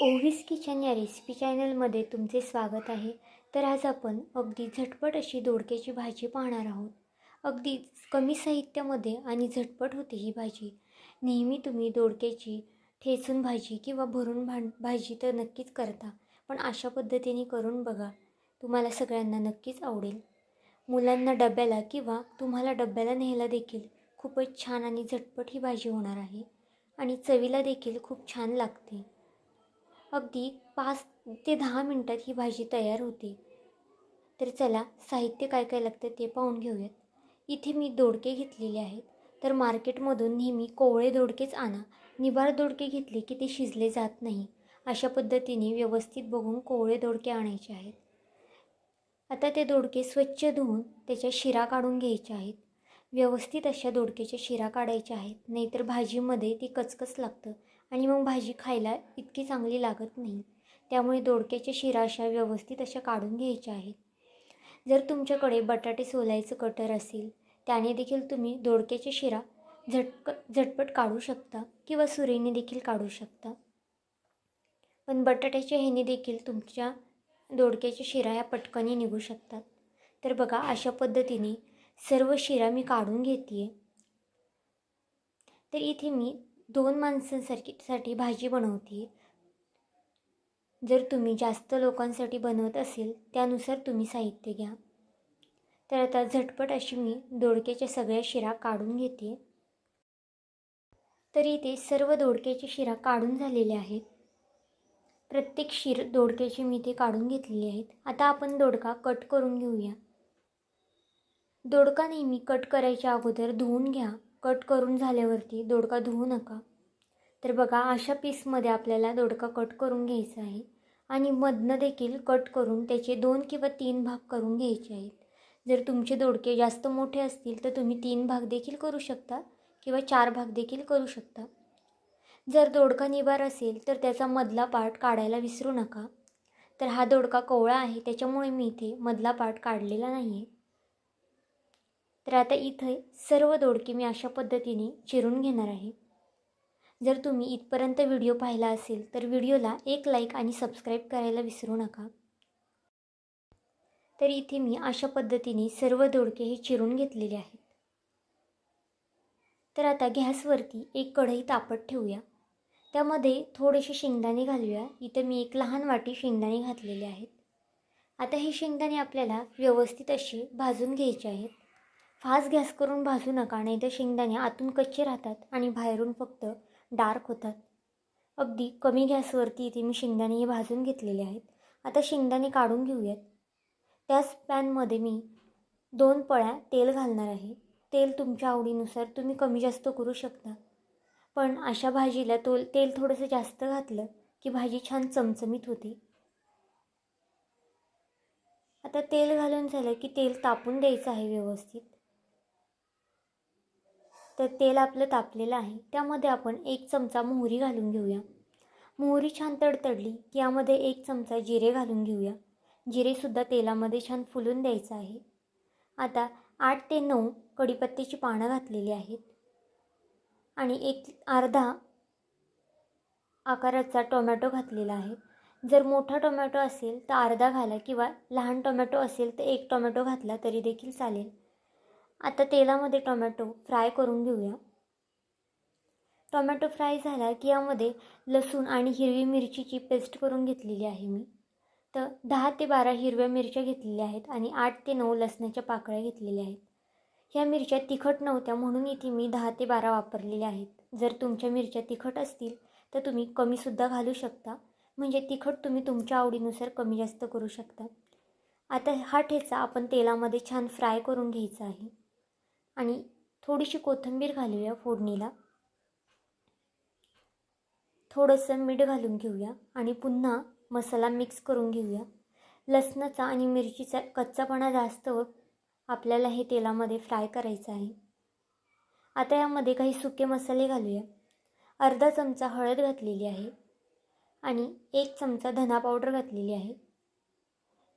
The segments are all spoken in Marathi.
ओव्हिस किचन या रेसिपी चॅनलमध्ये तुमचे स्वागत आहे. तर आज आपण अगदी झटपट अशी दोडक्याची भाजी पाहणार आहोत. अगदी कमी साहित्यामध्ये आणि झटपट होते ही भाजी. नेहमी तुम्ही दोडक्याची ठेचून भाजी किंवा भरून भां भाजी तर नक्कीच करता पण अशा पद्धतीने करून बघा. तुम्हाला सगळ्यांना नक्कीच आवडेल. मुलांना डब्याला किंवा तुम्हाला डब्याला न्यायला देखील खूपच छान आणि झटपट ही भाजी होणार आहे. आणि चवीला देखील खूप छान लागते. अगदी पाच ते दहा मिनटात ही भाजी तयार होते. तर चला साहित्य काय काय लागतं ते पाहून घेऊयात. इथे मी दोडके घेतलेले आहेत. तर मार्केटमधून नेहमी कोवळे दोडकेच आणा. निबार दोडके घेतले की ते शिजले जात नाही. अशा पद्धतीने व्यवस्थित बघून कोवळे दोडके आणायचे आहेत. आता ते दोडके स्वच्छ धुवून त्याच्या शिरा काढून घ्यायच्या आहेत. व्यवस्थित अशा दोडक्याच्या शिरा काढायच्या आहेत. नाहीतर भाजीमध्ये ती कचकच लागतं. आणि मग भाजी खायला इतकी चांगली लागत नाही. त्यामुळे दोडक्याच्या शिरा अशा व्यवस्थित अशा काढून घ्यायच्या आहेत. जर तुमच्याकडे बटाटे सोलायचं कटर असेल त्याने देखील तुम्ही दोडक्याच्या शिरा झटक झटपट काढू शकता किंवा सुरीने देखील काढू शकता. पण बटाट्याच्या ह्याने देखील तुमच्या दोडक्याच्या शिरा ह्या पटकनी निघू शकतात. तर बघा अशा पद्धतीने सर्व शिरा मी काढून घेते तर इथे मी दोन माणसांसाठी साठी भाजी बनवते. जर तुम्ही जास्त लोकांसाठी बनवत असेल त्यानुसार तुम्ही साहित्य घ्या. तर आता झटपट अशी मी दोडक्याच्या सगळ्या शिरा काढून घेते. तर इथे सर्व दोडक्याच्या शिरा काढून झालेल्या आहेत. प्रत्येक शिर दोडक्याची मी ते काढून घेतलेली आहेत. आता आपण दोडका कट करून घेऊया. दोडका नेहमी कट करायच्या अगोदर धुवून घ्या. कट करून झाल्यावरती दोडका धुवू नका. तर बघा अशा पीसमध्ये आपल्याला दोडका कट करून घ्यायचा आहे आणि मधनं देखील कट करून त्याचे दोन किंवा तीन भाग करून घ्यायचे आहेत. जर तुमचे दोडके जास्त मोठे असतील तर तुम्ही तीन भाग देखील करू शकता किंवा चार भाग देखील करू शकता. जर दोडका निबार असेल तर त्याचा मधला पार्ट काढायला विसरू नका. तर हा दोडका कोवळा आहे त्याच्यामुळे मी इथे मधला पार्ट काढलेला नाही आहे तर आता इथे सर्व दोडके मी अशा पद्धतीने चिरून घेणार आहे. जर तुम्ही इथपर्यंत व्हिडिओ पाहिला असेल तर व्हिडिओला एक लाईक आणि सबस्क्राईब करायला विसरू नका. तर इथे मी अशा पद्धतीने सर्व दोडके हे चिरून घेतलेले आहेत. तर आता गॅसवरती एक कढई तापत ठेवूया. त्यामध्ये थोडेसे शेंगदाणे घालूया. इथं मी एक लहान वाटी शेंगदाणे घातलेले आहेत. आता हे शेंगदाणे आपल्याला व्यवस्थित असे भाजून घ्यायचे आहेत. फास्ट गॅस करून भाजू नका नाही तर शेंगदाणे आतून कच्चे राहतात आणि बाहेरून फक्त डार्क होतात. अगदी कमी गॅसवरती इथे मी शेंगदाणे हे भाजून घेतलेले आहेत. आता शेंगदाणे काढून घेऊयात. त्याच पॅनमध्ये मी दोन पळ्या तेल घालणार आहे. तेल तुमच्या आवडीनुसार तुम्ही कमी जास्त करू शकता. पण अशा भाजीला तो तेल थोडंसं जास्त घातलं की भाजी छान चमचमीत होते. आता तेल घालून झालं की तेल तापून द्यायचं आहे व्यवस्थित. तर तेल आपलं तापलेलं आहे. त्यामध्ये आपण एक चमचा मोहरी घालून घेऊया. मोहरी छान तडतडली की यामध्ये एक चमचा जिरे घालून घेऊया. जिरेसुद्धा तेलामध्ये छान फुलून द्यायचं आहे. आता आठ ते नऊ कढीपत्त्याची पानं घातलेली आहेत. आणि एक अर्धा आकाराचा टोमॅटो घातलेला आहे. जर मोठा टोमॅटो असेल तर अर्धा घाला किंवा लहान टोमॅटो असेल तर एक टोमॅटो घातला तरी देखील चालेल. आता तेलामध्ये टोमॅटो फ्राय करून घेऊया. टोमॅटो फ्राय झाला की यामध्ये लसूण आणि हिरवी मिरचीची पेस्ट करून घेतलेली आहे मी. तर दहा ते बारा हिरव्या मिरच्या घेतलेल्या आहेत आणि आठ ते नऊ लसणाच्या पाकळ्या घेतलेल्या आहेत. ह्या मिरच्या तिखट नव्हत्या म्हणून इथे मी दहा ते बारा वापरलेल्या आहेत. जर तुमच्या मिरच्या तिखट असतील तर तुम्ही कमीसुद्धा घालू शकता. म्हणजे तिखट तुम्ही तुमच्या आवडीनुसार कमी जास्त करू शकता. आता हा ठेचा आपण तेलामध्ये छान फ्राय करून घ्यायचा आहे. आणि थोडीशी कोथिंबीर घालूया फोडणीला. थोडंसं मीठ घालून घेऊया आणि पुन्हा मसाला मिक्स करून घेऊया. लसणाचा आणि मिरचीचा कच्चापणा जास्त आपल्याला हे तेलामध्ये फ्राय करायचं आहे. आता यामध्ये काही सुके मसाले घालूया. अर्धा चमचा हळद घातलेली आहे आणि एक चमचा धना पावडर घातलेली आहे.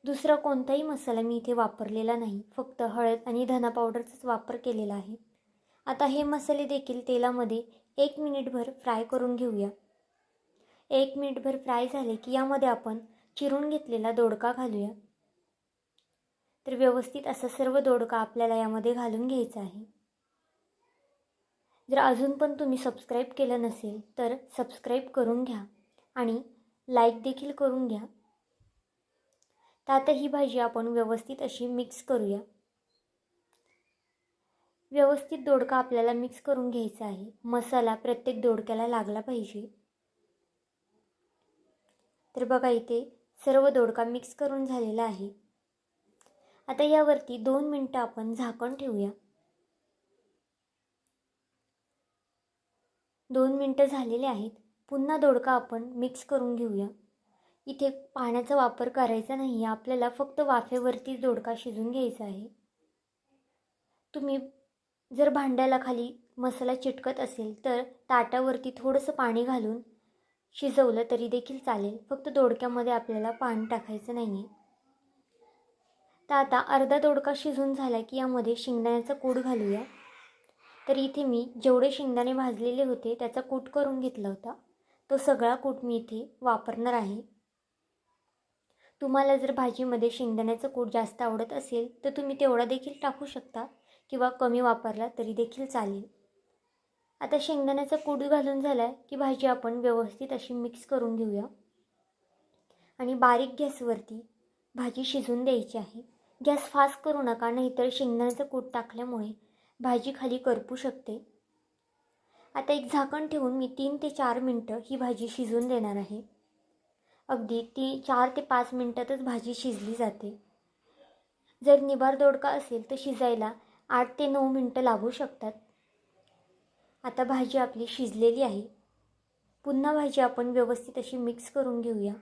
दुसरा कोणताही मसाला मी इथे वापरलेला नाही. फक्त हळद आणि धना पावडरचाच वापर केलेला आहे. आता हे मसाले देखील तेलामध्ये एक मिनिटभर फ्राय करून घेऊया. एक मिनिटभर फ्राय झाले की यामध्ये आपण चिरून घेतलेला दोडका घालूया. तर व्यवस्थित असा सर्व दोडका आपल्याला यामध्ये घालून घ्यायचा आहे. जर अजून पण तुम्ही सबस्क्राईब केलं नसेल तर सबस्क्राईब करून घ्या आणि लाईक देखील करून घ्या. त्यात ही भाजी आपण व्यवस्थित अशी मिक्स करूया. व्यवस्थित दोडका आपल्याला मिक्स करून घ्यायचा आहे. मसाला प्रत्येक दोडक्याला लागला पाहिजे. तर बघा इथे सर्व दोडका मिक्स करून झालेला आहे. आता यावरती दोन मिनटं आपण झाकण ठेवूया. दोन मिनटं झालेले आहेत. पुन्हा दोडका आपण मिक्स करून घेऊया. इथे पाण्याचा वापर करायचा नाही आपल्याला फक्त वाफेवरती दोडका शिजून घ्यायचा आहे. तुम्ही जर भांड्याला खाली मसाला चिटकत असेल तर ताटावरती थोडंसं पाणी घालून शिजवलं तरी देखील चालेल. फक्त दोडक्यामध्ये आपल्याला पाणी टाकायचं नाही आहे तर आता अर्धा दोडका शिजून झाला की यामध्ये शेंगदाण्याचा कूट घालूया. तर इथे मी जेवढे शेंगदाणे भाजलेले होते त्याचा कूट करून घेतला होता. तो सगळा कूट मी इथे वापरणार आहे. तुम्हाला जर भाजीमध्ये शेंगदाण्याचं कूट जास्त आवडत असेल तर तुम्ही तेवढा देखील टाकू शकता किंवा कमी वापरला तरी देखील चालेल. आता शेंगदाण्याचा कूट घालून झाला आहे की भाजी आपण व्यवस्थित अशी मिक्स करून घेऊया. आणि बारीक गॅसवरती भाजी शिजून द्यायची आहे. गॅस फास्ट करू नका नाहीतर शेंगदाण्याचं कूट टाकल्यामुळे भाजी खाली करपू शकते. आता एक झाकण ठेवून मी तीन ते चार मिनटं ही भाजी शिजून देणार आहे. अगदी ती चार ते पाच मिनटातच भाजी शिजली जाते. जर निबार दोडका असेल तर शिजायला आठ ते नऊ मिनटं लागू शकतात. आता भाजी आपली शिजलेली आहे. पुन्हा भाजी आपण व्यवस्थित अशी मिक्स करून घेऊया.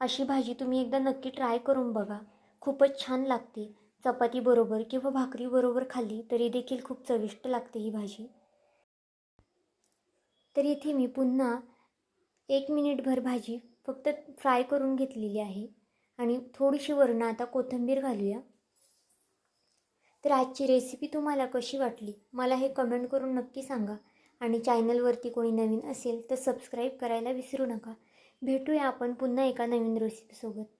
अशी भाजी तुम्ही एकदा नक्की ट्राय करून बघा. खूपच छान लागते. चपातीबरोबर किंवा भाकरीबरोबर खाल्ली तरी देखील खूप चविष्ट लागते ही भाजी. तर इथे मी पुन्हा एक मिनिटभर भाजी फक्त फ्राय करून घेतलेली आहे. आणि थोडीशी वरणं आता कोथिंबीर घालूया. तर आजची रेसिपी तुम्हाला कशी वाटली? मला हे कमेंट करून नक्की सांगा. आणि चॅनलवरती कोणी नवीन असेल तर सबस्क्राईब करायला विसरू नका. भेटूया आपण पुन्हा एका नवीन रेसिपीसोबत